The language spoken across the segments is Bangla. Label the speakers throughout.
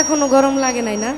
Speaker 1: এখনও গরম লাগে নাই না?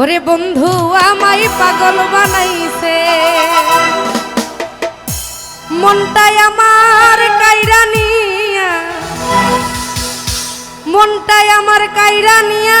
Speaker 1: ওরে বন্ধু আমাই পাগল বানাইছে। মনটাই আমার কাইরানিয়া মনটাই আমার কাইরানিয়া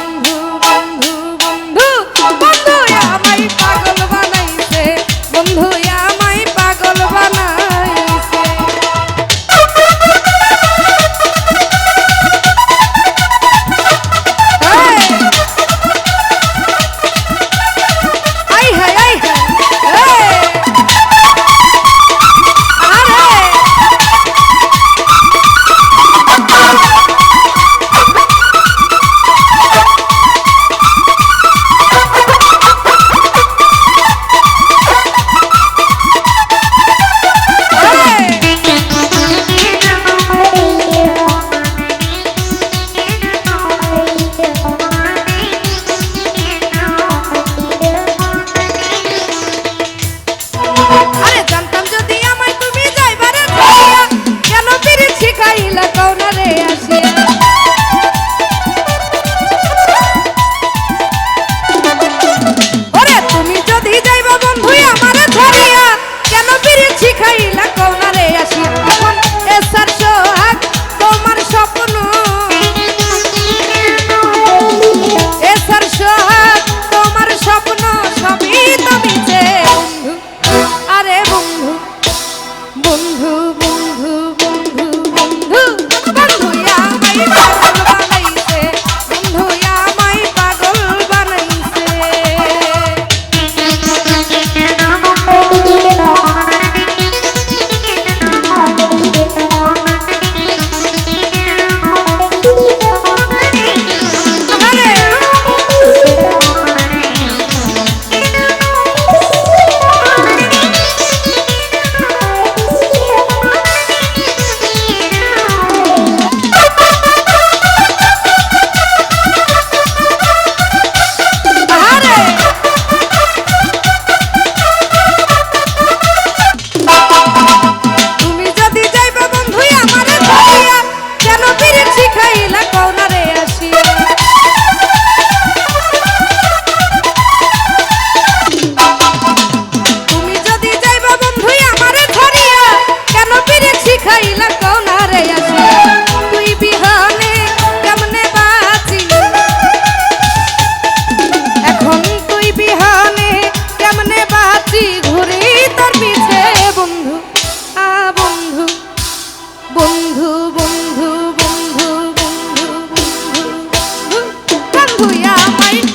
Speaker 1: ai